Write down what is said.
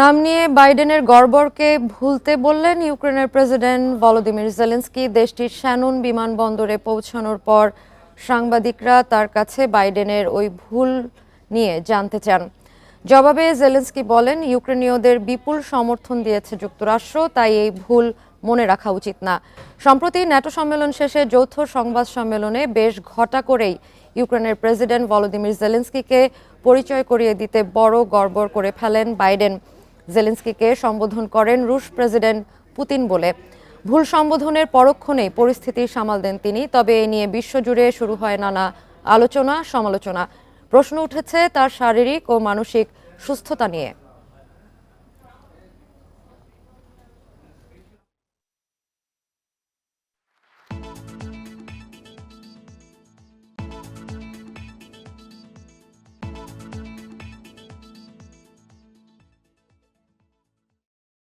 নাম নিয়ে বাইডেনের গর্বরকে ভুলতে বললেন ইউক্রেনের প্রেসিডেন্ট ভলোদিমির জেলেন্সকি। দেশটির শ্যানুন বিমানবন্দরে পৌঁছানোর পর সাংবাদিকরা তার কাছে বাইডেনের ওই ভুল নিয়ে জানতে চান। জবাবে জেলেন্সকি বলেন, ইউক্রেনীয়দের বিপুল সমর্থন দিয়েছে যুক্তরাষ্ট্র, তাই এই ভুল মনে রাখা উচিত না। সম্প্রতি ন্যাটো সম্মেলন শেষে যৌথ সংবাদ সম্মেলনে বেশ ঘটা করেই ইউক্রেনের প্রেসিডেন্ট ভলোদিমির জেলেন্সকিকে পরিচয় করিয়ে দিতে বড় গর্বর করে ফেলেন বাইডেন। জেলেন্সকিকে সম্বোধন করেন রুশ প্রেসিডেন্ট পুতিন বলে। ভুল সম্বোধনের পরক্ষণেই পরিস্থিতি সামাল দেন তিনি, তবে এ নিয়ে বিশ্বজুড়ে শুরু হয় নানা আলোচনা সমালোচনা প্রশ্ন উঠেছে তার শারীরিক ও মানসিক সুস্থতা নিয়ে।